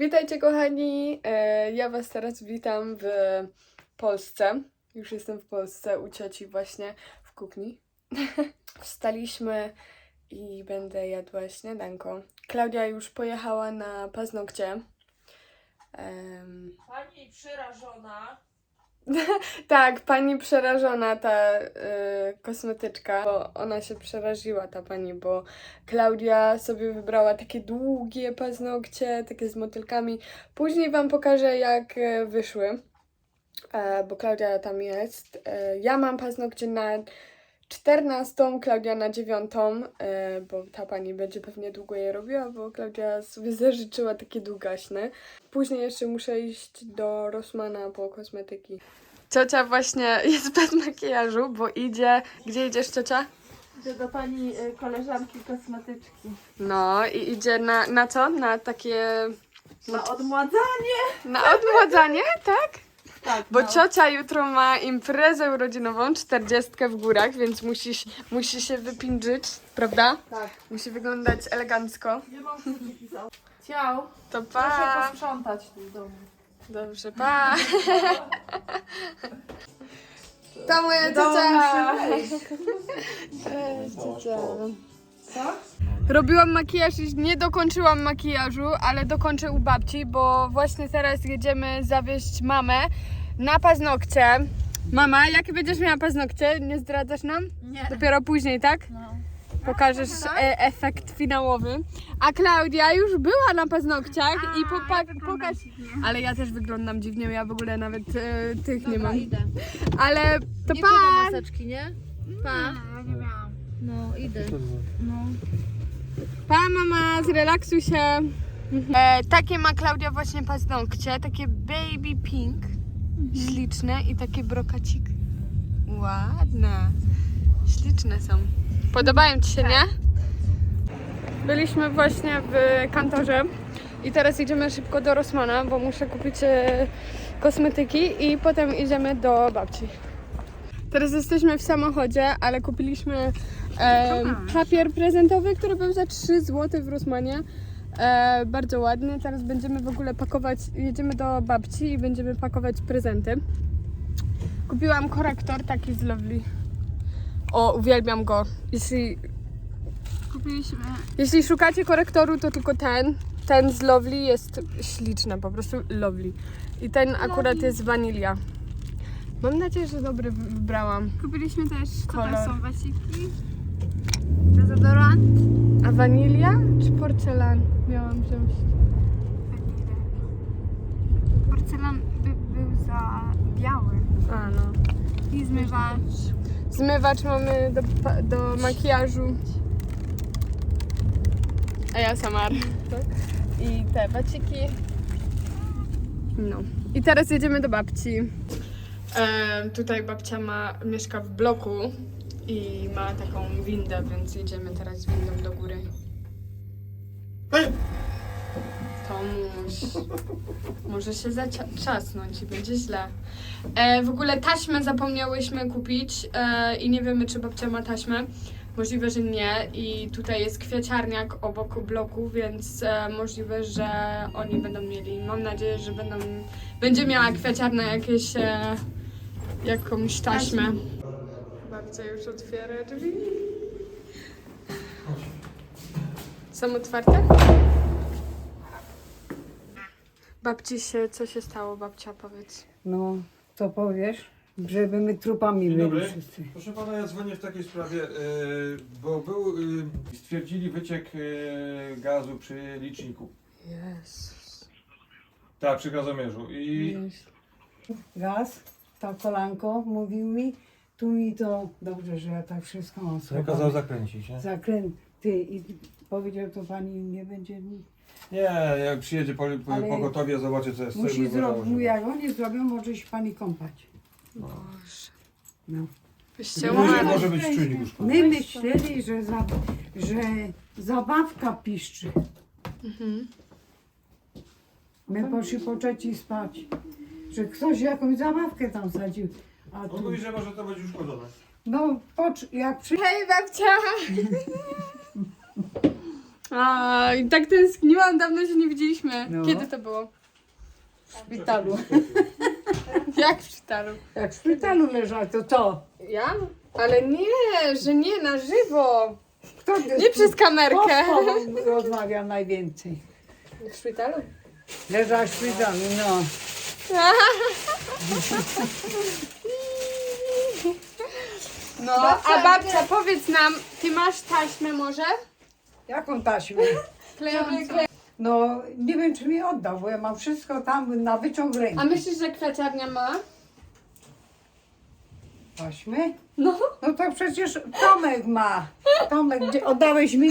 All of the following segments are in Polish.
Witajcie kochani, E, ja was teraz witam w Polsce. Już jestem w Polsce u cioci właśnie w kuchni. Wstaliśmy i będę jadła śniadanko. Klaudia już pojechała na paznokcie. Em, Pani przerażona. tak, pani przerażona, ta y, kosmetyczka, bo ona się przeraziła, ta pani, bo Klaudia sobie wybrała takie długie paznokcie, takie z motylkami. Później wam pokażę, jak e, wyszły, e, bo Klaudia tam jest. E, ja mam paznokcie na 14, Klaudia na 9, e, bo ta pani będzie pewnie długo je robiła, bo Klaudia sobie zażyczyła takie długaśne. Później jeszcze muszę iść do Rossmana po kosmetyki. Ciocia właśnie jest bez makijażu, bo idzie. Gdzie idziesz, ciocia? Idę do pani y, koleżanki kosmetyczki. No i idzie na, na co? Na takie. Na odmładzanie. Na odmładzanie, tak? Tak, Bo no. ciocia jutro ma imprezę urodzinową, 40 w górach, więc musi, musi się wypindżyć, prawda? Tak. Musi wyglądać elegancko. Nie mam. Ciao. To Proszę pa! posprzątać tu w domu. Dobrze, pa! To moja ciocia! Cześć, ciocia. Co? Robiłam makijaż i nie dokończyłam makijażu, ale dokończę u babci, bo właśnie teraz jedziemy zawieźć mamę na paznokcie. Mama, jakie będziesz miała paznokcie? Nie zdradzasz nam? Nie. Dopiero później, tak? No. Pokażesz e efekt finałowy. A Klaudia już była na paznokciach i popa- pokaż. Ale ja też wyglądam dziwnie, ja w ogóle nawet e, tych nie mam. idę. Ale to Nie pa! kupa maseczki, nie? Pa. No, idę. No. Pa mama, zrelaksuj się. E, takie ma Klaudia właśnie paznokcie, takie baby pink, śliczne i takie brokacik. Ładne, śliczne są. Podobają Ci się, nie? Byliśmy właśnie w kantorze i teraz idziemy szybko do Rossmana, bo muszę kupić e, kosmetyki i potem idziemy do babci. Teraz jesteśmy w samochodzie, ale kupiliśmy e, papier prezentowy, który był za 3 zł w Rossmanie. E, bardzo ładny. Teraz będziemy w ogóle pakować, jedziemy do babci i będziemy pakować prezenty. Kupiłam korektor taki z Lovely. O, uwielbiam go. Jeśli, Kupiliśmy. jeśli szukacie korektoru, to tylko ten. Ten z Lovely jest śliczny, po prostu Lovely. I ten akurat jest wanilia. Mam nadzieję, że dobry wy- wybrałam. Kupiliśmy też, co Kolor. tam są wasiki? Dezodorant. A wanilia czy porcelan miałam wziąć? Porcelan by, był za biały. A no. I zmywacz. Zmywacz mamy do, pa- do makijażu. A ja samar. I te baciki. No. I teraz jedziemy do babci. E, tutaj babcia ma, mieszka w bloku i ma taką windę, więc jedziemy teraz windą do góry. Tomuś, może się zaczasnąć i będzie źle. E, w ogóle taśmę zapomniałyśmy kupić e, i nie wiemy, czy babcia ma taśmę. Możliwe, że nie. I tutaj jest kwiaciarniak obok bloku, więc e, możliwe, że oni będą mieli. Mam nadzieję, że będą, będzie miała kwiaciarna jakieś, e, jakąś taśmę. Babcia już otwiera drzwi. Są otwarte? Babci się, co się stało, babcia, powiedz. No, co powiesz? Żeby my trupami Dzień byli dobry. wszyscy. Proszę pana, ja dzwonię w takiej sprawie, e, bo był, e, stwierdzili wyciek e, gazu przy liczniku. Jezus. Tak, przy gazomierzu. I Gaz, to kolanko mówił mi, tu mi to, dobrze, że ja tak wszystko mam ja kazał zakręcić, nie? Zakręty i powiedział, to pani nie będzie nic. Nie, jak przyjedzie po, po, Ale pogotowie, zobaczy co jest. co Musi było zrobić, założone. jak oni zrobią, może się pani kąpać. Boże. No. Byście Może, umarli. może być czujnik uszkodzony. My myśleli, że, za, że zabawka piszczy. Mhm. My poszli po trzeci spać. Że ktoś jakąś zabawkę tam sadził. A On tu, mówi, że może to być uszkodzone. no, pocz, jak przy... Hej babcia! A, i tak tęskniłam, dawno się nie widzieliśmy. No. Kiedy to było? W szpitalu. Jak w szpitalu? Jak w szpitalu leżała, to to. Ja? Ale nie, że nie, na żywo. Kto Nie przez kamerkę. Kto z tobą rozmawia najwięcej? W szpitalu? Leżała w szpitalu, no. No, a babcia, powiedz nam, ty masz taśmę może? Jaką taśmę? Klejącą. No, nie wiem, czy mi oddał, bo ja mam wszystko tam na wyciąg ręki. A myślisz, że kwiaciarnia ma? Taśmy? No. No to przecież Tomek ma. Tomek, gdzie oddałeś mi?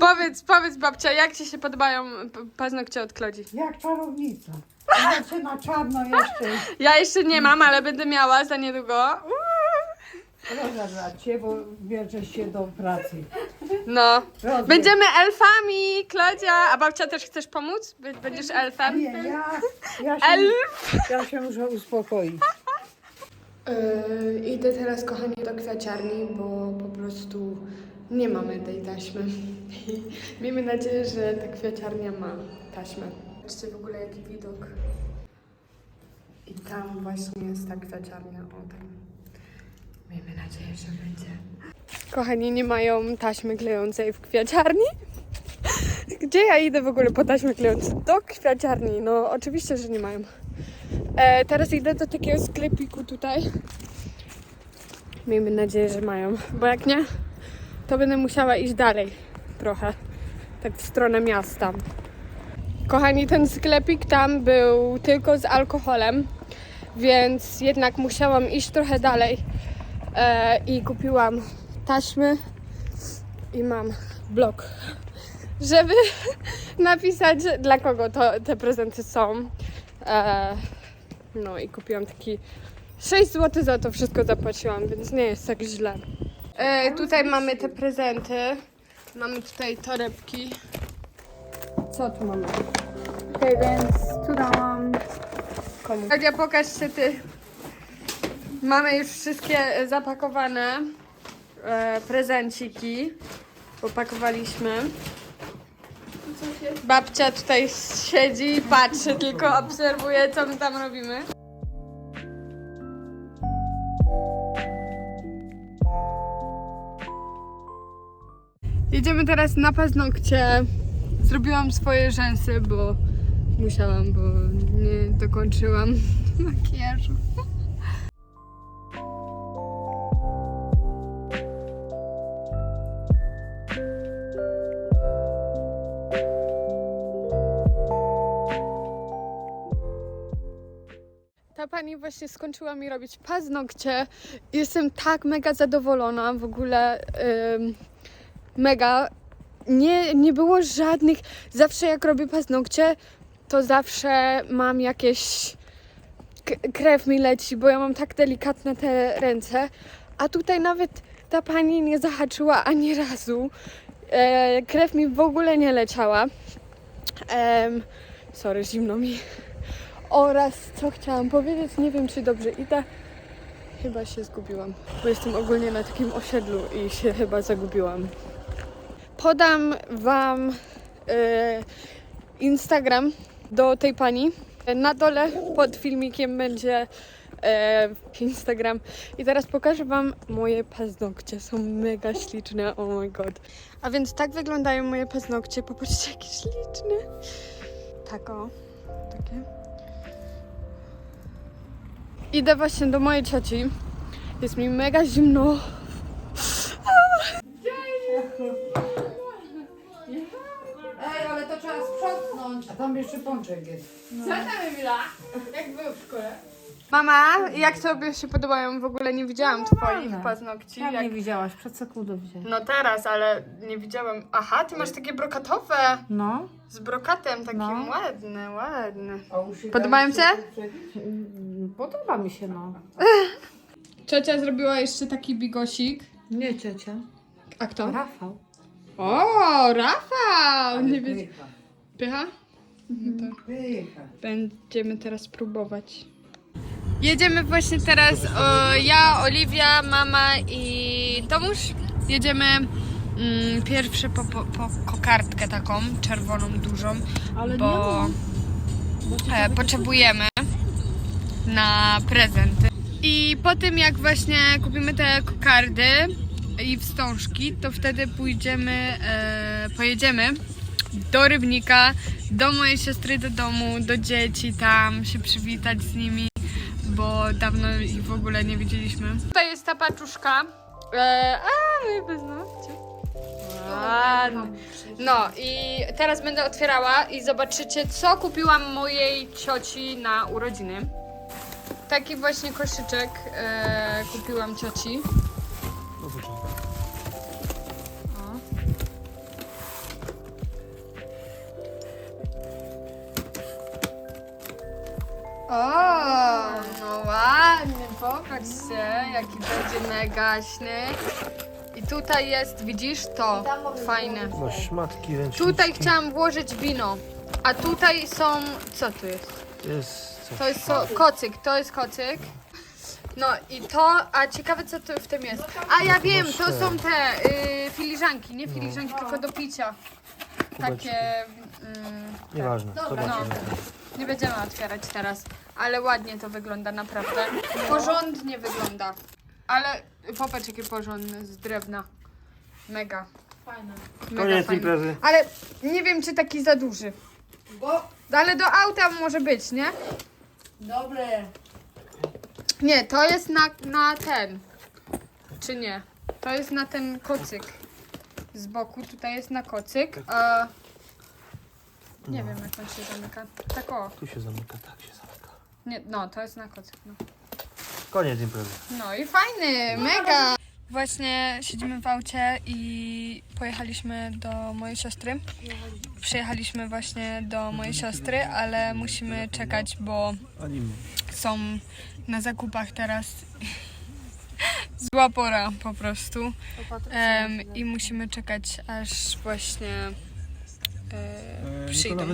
Powiedz, powiedz babcia, jak ci się podobają p- paznokcie od Klodzi? Jak czarownica. Znaczy na czarno jeszcze. Ja jeszcze nie mam, ale będę miała za niedługo. Rozerwać cię, bo bierzesz się do pracy. No. Rozerw. Będziemy elfami, Klodzia. A babcia też chcesz pomóc? Będziesz elfem? Nie, ja, ja, się, Elf! ja się muszę uspokoić. Yy, idę teraz, kochani, do kwiaciarni, bo po prostu nie mamy tej taśmy. Miejmy nadzieję, że ta kwiaciarnia ma taśmę. Zobaczcie w ogóle jaki widok. I tam właśnie jest ta kwiaciarnia. O, tam. Miejmy nadzieję, że będzie. Kochani, nie mają taśmy klejącej w kwiaciarni. Gdzie ja idę w ogóle po taśmę klejącą? Do kwiaciarni. No, oczywiście, że nie mają. E, teraz idę do takiego sklepiku tutaj. Miejmy nadzieję, że mają, bo jak nie, to będę musiała iść dalej trochę, tak w stronę miasta. Kochani, ten sklepik tam był tylko z alkoholem, więc jednak musiałam iść trochę dalej e, i kupiłam taśmy i mam blok, żeby napisać dla kogo to, te prezenty są. E, no i kupiłam taki 6 zł za to wszystko zapłaciłam, więc nie jest tak źle. E, tutaj mamy te prezenty. Mamy tutaj torebki. Co tu mamy? Okej, więc tu dałam Komu? Nadia, pokaż się ty. Mamy już wszystkie e, zapakowane e, prezenciki. Popakowaliśmy. Babcia tutaj siedzi i patrzy, tylko obserwuje, co my tam robimy. Jedziemy teraz na paznokcie. Zrobiłam swoje rzęsy, bo musiałam, bo nie dokończyłam makijażu. Ta pani właśnie skończyła mi robić paznokcie. Jestem tak mega zadowolona. W ogóle ym, mega. Nie, nie było żadnych. Zawsze jak robię paznokcie, to zawsze mam jakieś. krew mi leci, bo ja mam tak delikatne te ręce. A tutaj nawet ta pani nie zahaczyła ani razu. E, krew mi w ogóle nie leciała. Em, sorry, zimno mi. Oraz co chciałam powiedzieć, nie wiem czy dobrze idę. Chyba się zgubiłam, bo jestem ogólnie na takim osiedlu i się chyba zagubiłam. Podam Wam e, Instagram do tej pani. Na dole pod filmikiem będzie e, Instagram. I teraz pokażę Wam moje paznokcie. Są mega śliczne, oh my god. A więc tak wyglądają moje paznokcie. Popatrzcie, jakie śliczne. Tak o, takie. Idę właśnie do mojej cioci. Jest mi mega zimno. Ej, ale to trzeba A tam jeszcze pączek jest. Mama, jak tobie się podobają? W ogóle nie widziałam twoich paznokci. Jak Jak... nie widziałaś? Przed sekundą widziałam. No teraz, ale nie widziałam. Aha, ty masz takie brokatowe. No. Z brokatem takim No. ładne. A uszy Podobają cię? się? Mm, Podoba mi się, no. Ciocia zrobiła jeszcze taki bigosik. Nie ciocia. A kto? Rafał. O, Rafał! Nie wiem. Pycha, Pycha? pycha. Będziemy teraz próbować. Jedziemy właśnie teraz, o, ja, Oliwia, mama i Tomuś. Jedziemy mm, pierwsze po, po, po kokardkę taką czerwoną, dużą, bo e, potrzebujemy na prezenty. I po tym jak właśnie kupimy te kokardy i wstążki, to wtedy pójdziemy, e, pojedziemy do Rybnika, do mojej siostry do domu, do dzieci, tam się przywitać z nimi, bo dawno ich w ogóle nie widzieliśmy. Tutaj jest ta paczuszka. E, a, my. Ładny. No i teraz będę otwierała i zobaczycie, co kupiłam mojej cioci na urodziny. Taki właśnie koszyczek e, kupiłam cioci. Jaki będzie negaśny. I tutaj jest, widzisz to, fajne. No szmatki ręczniczki. Tutaj chciałam włożyć wino, a tutaj są, co tu jest? Jest coś. To jest so, kocyk, to jest kocyk. No i to, a ciekawe co tu w tym jest. A ja wiem, to są te y, filiżanki, nie filiżanki, tylko do picia. Takie, mm, Nieważne, zobaczymy. Nie będziemy otwierać teraz, ale ładnie to wygląda naprawdę. Porządnie wygląda. Ale popatrz jakie porządne, z drewna. Mega. Fajne. Mega Koniec fajne. imprezy. Ale nie wiem, czy taki za duży. Bo... Ale do auta może być, nie? Dobre. Nie, to jest na, na ten. Czy nie? To jest na ten kocyk. Z boku tutaj jest na kocyk. A... Nie wiem, jak on się zamyka. Tak o. Tu się zamyka, tak się zamyka. Nie, no, to jest na kocyk. No. Koniec imprezy. No i fajny, mega! Właśnie siedzimy w aucie i pojechaliśmy do mojej siostry. Przyjechaliśmy właśnie do mojej siostry, ale musimy czekać, bo są na zakupach teraz. Zła pora po prostu. Em, I musimy czekać, aż właśnie e, przyjdą.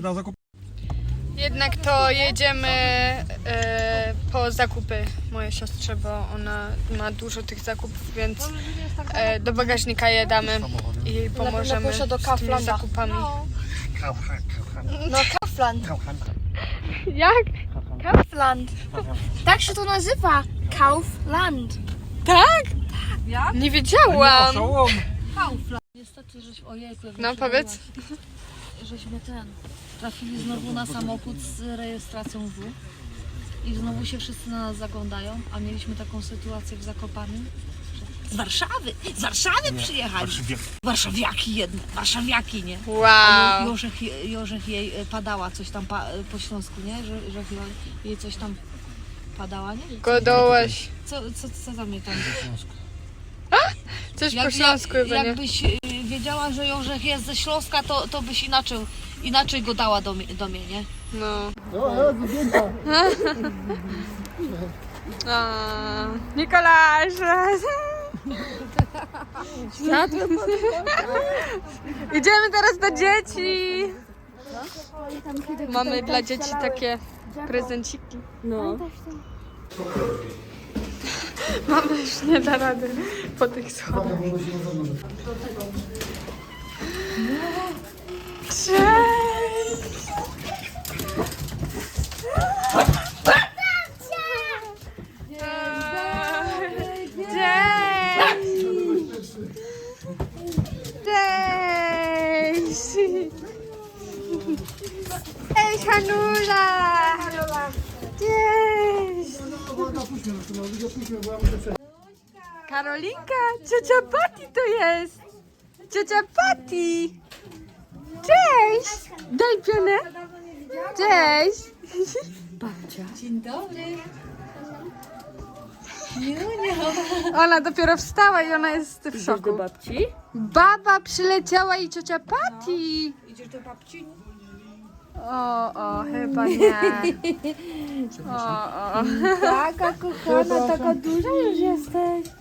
Jednak to jedziemy e, po zakupy mojej siostrze, bo ona ma dużo tych zakupów, więc e, do bagażnika je damy i jej pomożemy z tymi zakupami. No Kaufland. Jak? Kaufland. Tak się to nazywa. Kaufland. Tak? Nie wiedziałam. Kaufland. Niestety, żeś jak No powiedz. Żeśmy ten. Trafili znowu na samochód z rejestracją W. I znowu się wszyscy na nas zaglądają, a mieliśmy taką sytuację w Zakopanym. że Z Warszawy! Z Warszawy przyjechali! Warszawiaki jedne, warszawiaki, nie? A Wow. Jo- Jorzech, Jorzech jej e, padała coś tam pa, e, po śląsku, nie? Że, że jej coś tam padała, nie? Godołeś. Co, co, co za mnie tam? Coś po Jak- śląsku jak, chyba, nie? Jakbyś y, wiedziała, że Jorzech jest ze Śląska, to, to byś inaczej, inaczej go dała do, mnie- do mnie, nie? No. A, Nikolasz! Idziemy teraz do dzieci! Mamy dla dzieci takie prezenciki. No. Mama już nie da rady po tych schodach. Cześć! Cześć! Cześć, Hanula! Cześć! Karolinka, ciocia Pati to jest! Ciocia Pati! Cześć! Daj pionę! Cześć! Ona dopiero wstała i ona jest w szoku. babci? Baba przyleciała i ciocia Pati. Idziesz do babci? O, o, chyba nie. O, o. Taka kochana, taka duża już jesteś.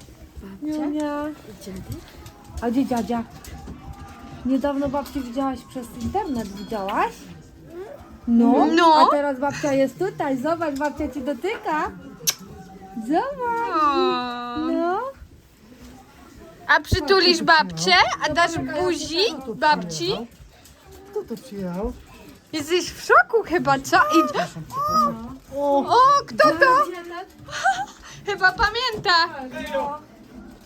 Niunia. A gdzie dziadzia? Niedawno babci widziałaś przez internet, widziałaś? No, No. a teraz babcia jest tutaj, zobacz, babcia ci dotyka. Zobacz, no. A przytulisz babcię? A dasz buzi babci? Kto to przyjechał? Jesteś w szoku chyba, co? I... O, kto to? Chyba pamięta.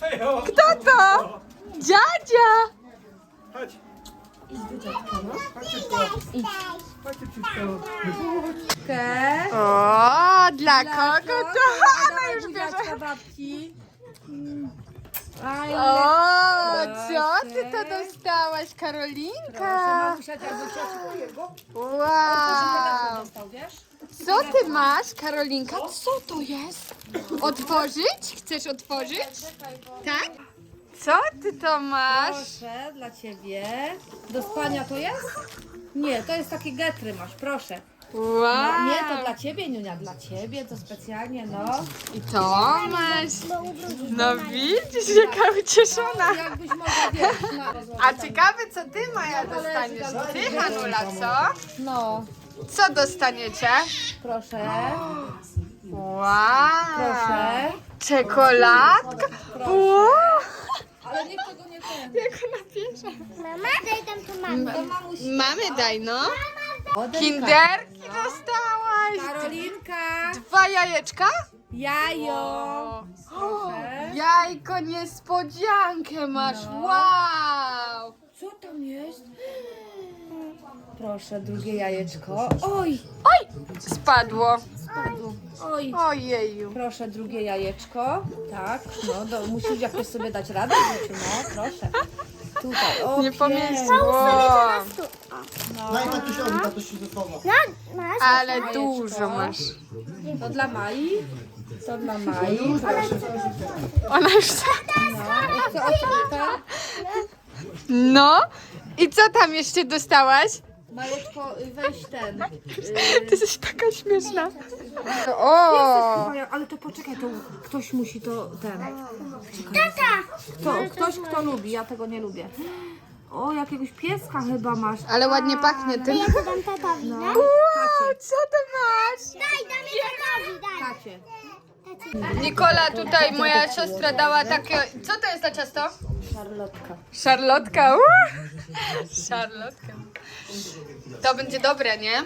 Hejo! Kto to? Dziadzia. Chodź! O, dla kogo to? Ona już bierze. Babci. O, co ty to dostałaś, Karolinka? Wow. Co ty masz, Karolinka? Co to jest? Otworzyć? Chcesz otworzyć? Tak? Co ty to masz? Proszę, dla ciebie. Do spania to jest? Nie, to jest takie getry masz, proszę. Wow. Nie, to dla ciebie, Niunia, dla ciebie, to specjalnie, no. I to masz. No widzisz, jaka ucieszona. Jakbyś mogła, wiesz, na... A ciekawe, co ty, Maja, dostaniesz? Ty, Hanula, co? No, Co dostaniecie? proszę, Wow. proszę. Czekoladka? Wow. Ale niech tego nie ten. Jak ona bierze. Mama, daj tam to mamę. Mamy daj, no. Kinderki dostałaś. Karolinka, Dwa jajeczka? jajo. Proszę. Jajko niespodziankę masz. Wow. Co tam jest? Proszę, drugie jajeczko. Oj, Spadło. oj. Ojeju. Proszę, drugie jajeczko. Tak, no, do, musisz jakoś sobie dać radę w życiu, no, proszę. Tutaj, o, Nie pięknie. pomieściło. Daj tatusiowi, tatuś się zachowa. No, masz. Ale dużo masz. To dla Mai. To dla Mai. Proszę. Ona już... No, i co, o co ten? No. I co tam jeszcze dostałaś? Majeczko, y, weź ten. Ty jesteś taka śmieszna. O! Maja, ale to poczekaj, to ktoś musi to ten. Tata! Kto, ktoś, kto lubi, ja tego nie lubię. O, jakiegoś pieska chyba masz. Ale ładnie pachnie tym. Ja to dam tatowi, no. Wow, co ty masz? Daj, dam je tatowi, daj. Tacie. Nikola tutaj, moja siostra dała takie... Co to jest za ciasto? Szarlotka. Szarlotka. Uh! Szarlotka. To będzie dobre, nie?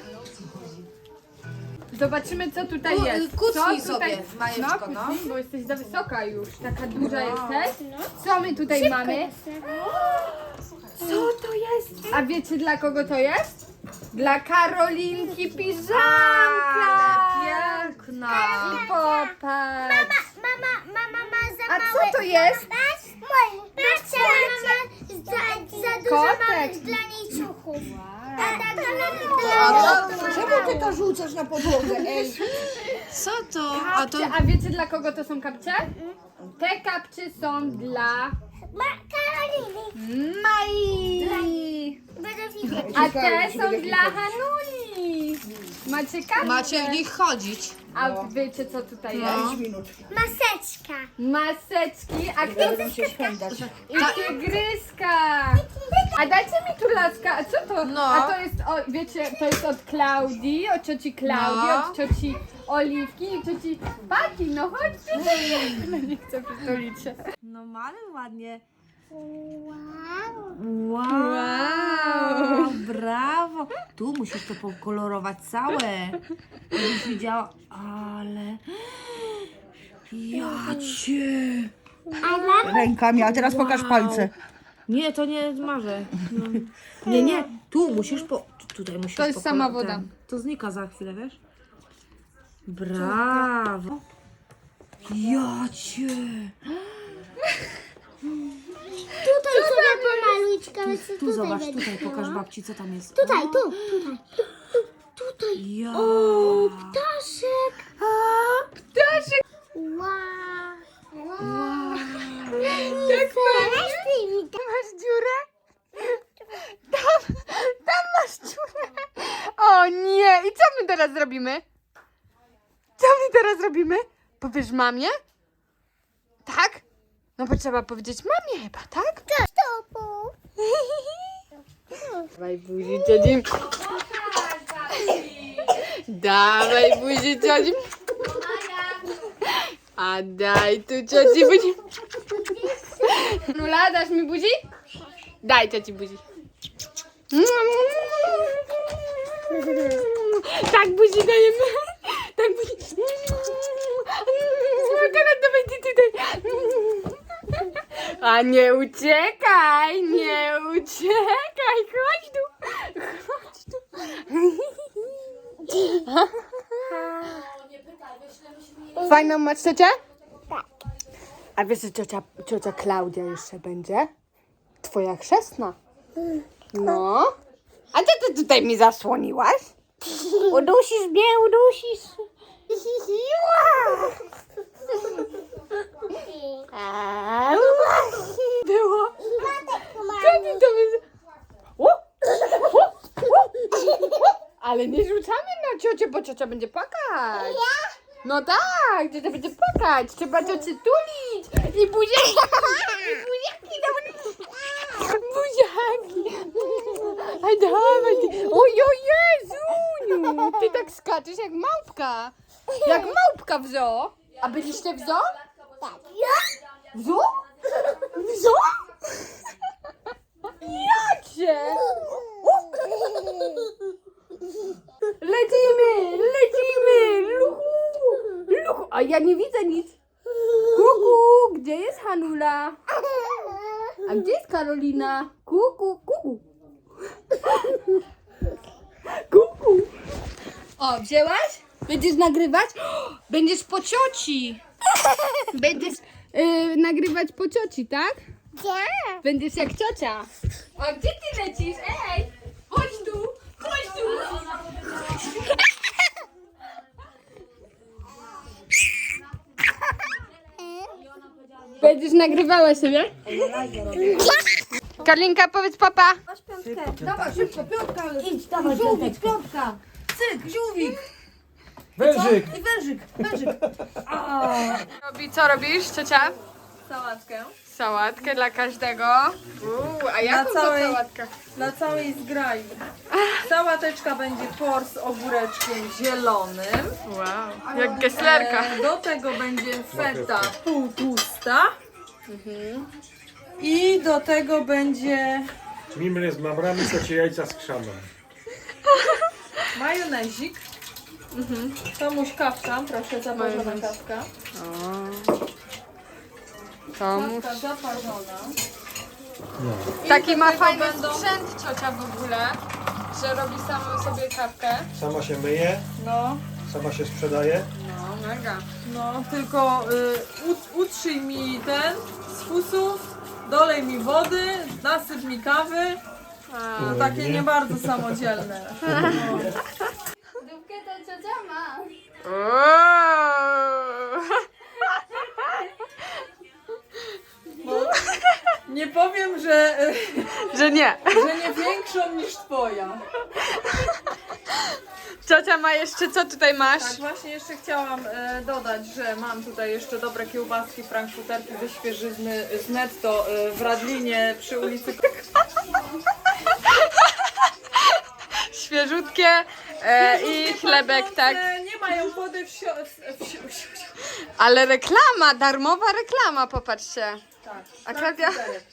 Zobaczymy, co tutaj Ku- jest. kucnij Co tutaj... sobie, Majeczko, no. kucnij, bo jesteś za wysoka już. Taka duża jesteś. Co my tutaj mamy? Co to jest? A wiecie, dla kogo to jest? Dla Karolinki piżamka. Ale piękna. I popatrz. Mama, mama ma za A małe... co to jest? Patrz, mama ma za, za dużo Kotek. małych dla niej ciuchów. A tak dla Czemu ty to rzucasz na podłogę, ej? Co to? A to... Kapcie. A wiecie, dla kogo to są kapcie? Te kapcie są dla. Mai. A te są dla Hanuli. Macie kapcie? Macie w nich chodzić. A wiecie, co tutaj jest? Maseczka. Maseczki, a kto I tygryska. A dajcie mi tu laska, a co to? No. A to jest, o, wiecie, to jest od Klaudii, od cioci Klaudii, No. od cioci Oliwki i cioci Paki, no chodźcie. No nie chcę przytulić się. No mamy ładnie. Wow. Wow, brawo. Tu musisz to pokolorować całe. Żebyś widziała, ale... Ja cię... Rękami, a teraz pokaż palce. Nie, to nie marzę. No. Nie, nie, tu musisz po... tu- Tutaj musisz To jest sama woda. ten. To znika za chwilę, wiesz? Brawo. Ja cię... Tutaj sobie pomaluj, ciekawe co Tu tutaj zobacz, będzie. tutaj pokaż babci, co tam jest. Tutaj, tu, tutaj. Tutaj. Ja. O, ptaszek. Ptaszek. Wow. Tak Teraz ty mi Masz dziurę? Tam, tam masz dziurę. O nie, i co my teraz zrobimy? Teraz robimy? Powiesz mamie? Tak? No bo trzeba powiedzieć mamie chyba, tak? Topu. Dawaj buzi dziadzim. Dawaj buzi dziadzim. A daj tu cioci buzi. Hanula, dasz mi buzi? Daj ci buzi. Tak buzi dajemy. Tak buzi. Teraz dawaj ty tutaj. A nie uciekaj, nie uciekaj. Chodź tu. Chodź tu. Fajną masz ciocię? Tak. A wiesz, że ciocia, ciocia Klaudia jeszcze będzie? Twoja chrzestna. No. A co ty tutaj mi zasłoniłaś? Udusisz mnie, udusisz. Było. Ty to by... Ale nie rzucamy na ciocię, bo ciocia będzie płakać. No tak, ciocia będzie płakać. Trzeba ciocię tulić. I buziaki. I buziaki. dawaj. Buziaki. A dawaj. Oj, oj, Jezuniu. Ty tak skaczesz jak małpka. Jak małpka w zoo. A byliście w zoo? Tak. W zoo? W zoo? Jacie? Lecimy, lecimy, luchu, luchu. A ja nie widzę nic. Kuku, gdzie jest Hanula? A gdzie jest Karolina? Kuku, kuku. Kuku. O, wzięłaś? Będziesz nagrywać? Będziesz po cioci. Będziesz y, nagrywać po cioci, tak? Nie. Będziesz jak ciocia. A gdzie ty lecisz? Ej, chodź tu, chodź tu. Będziesz nagrywała siebie? Karlinka, powiedz papa. Dawaj, szybko, piątka. Idź, dawaj, żółwik, piątka. Cyk, żółwik. Wężyk! I wężyk, wężyk. Robi, co robisz, ciocia? Sałatkę. Sałatkę dla każdego. Uuu, a jaką to całej- sałatkę? Dla całej zgrai. Sałateczka będzie por z ogóreczkiem zielonym. Wow, jak geslerka. E, do tego będzie feta półtłusta. I do tego będzie Mimry z mamrami, kocie jajca z krzanem. majonezik. Tomuś kawka, proszę, zaparzona kawka. Tomuś. Kawka zaparzona. Taki ma fajny będą- sprzęt ciocia w ogóle, że robi samą sobie kawkę. Sama się myje, No, sama się sprzedaje. No, mega. no, tylko y, ut, utrzyj mi ten z fusów, dolej mi wody, nasyp mi kawy. No, takie nie bardzo samodzielne. Nie powiem, że, Że nie. że nie większą niż twoja. Ciocia ma jeszcze, co tutaj masz? Tak, właśnie jeszcze chciałam e, dodać, że mam tutaj jeszcze dobre kiełbaski frankfurterki ze świeżyzny z netto e, w Radlinie przy ulicy Świeżutkie e, i chlebek, tak. Nie mają wody w, sio- w, w, Ale reklama, darmowa reklama, popatrzcie. tak. A Klaudia? Frankfurterek.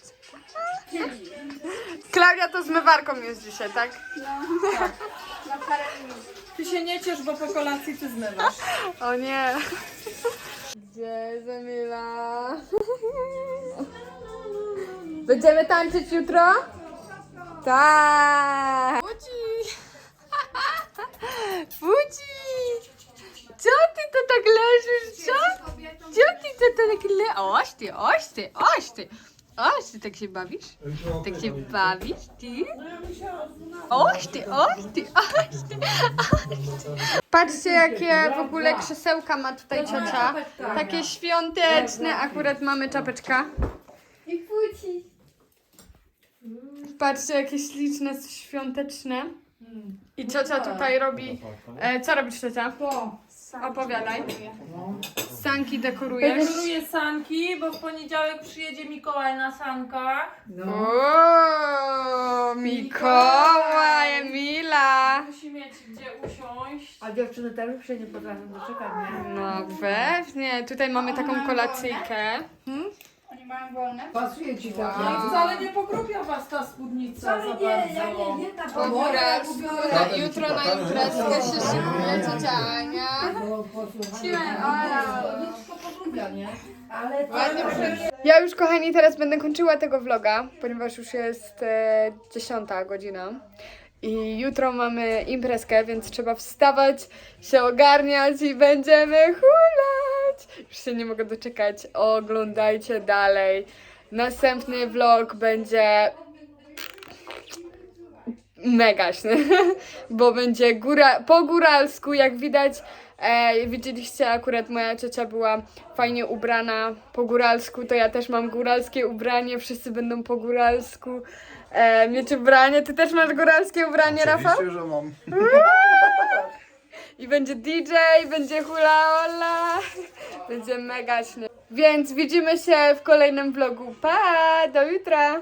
Klaudia to zmywarką jest dzisiaj, tak? Ty się nie ciesz, bo po kolacji ty zmywasz. O nie. Gdzie jest Emila? Będziemy tańczyć jutro? Tak. Fuci. Fuci. Co ty to tak leżysz, co? Co ty to tak leżysz? Oś ty, oś ty, oś ty. Oś ty, tak się bawisz? Tak się bawisz, ty? Oś ty, oś ty, oś ty, oś ty. Patrzcie, jakie w ogóle krzesełka ma tutaj ciocia. Takie świąteczne. Akurat mamy czapeczka. I płci. Patrzcie, jakie śliczne, świąteczne. I ciocia tutaj robi... E, co robisz, ciocia? Opowiadaj. Sanki dekorujesz. Dekoruję sanki, bo w poniedziałek przyjedzie Mikołaj na sankach. O, Mikołaj, Emila. Musi mieć gdzie usiąść. A dziewczyny też się nie potrafią doczekać, nie? No pewnie. Tutaj mamy taką kolacyjkę. Oni mają wolne? Pasuje ci to. No i wcale nie pokrupia was ta spódnica za bardzo. Po góralsku, na, jutro na imprezkę się szykuje ciocia Ania. Ja już kochani teraz będę kończyła tego vloga, ponieważ już jest e, 10 godzina. I jutro mamy imprezkę, więc trzeba wstawać, się ogarniać i będziemy hulać. Już się nie mogę doczekać. Oglądajcie dalej. Następny vlog będzie megaśny, bo będzie góra, po góralsku, jak widać. E, widzieliście, akurat moja ciocia była fajnie ubrana po góralsku, to ja też mam góralskie ubranie, wszyscy będą po góralsku e, mieć ubranie. Ty też masz góralskie ubranie, Rafał? Oczywiście, że mam. I będzie DJ, będzie hula hola, będzie megaśnie. Więc widzimy się w kolejnym vlogu. Pa, do jutra!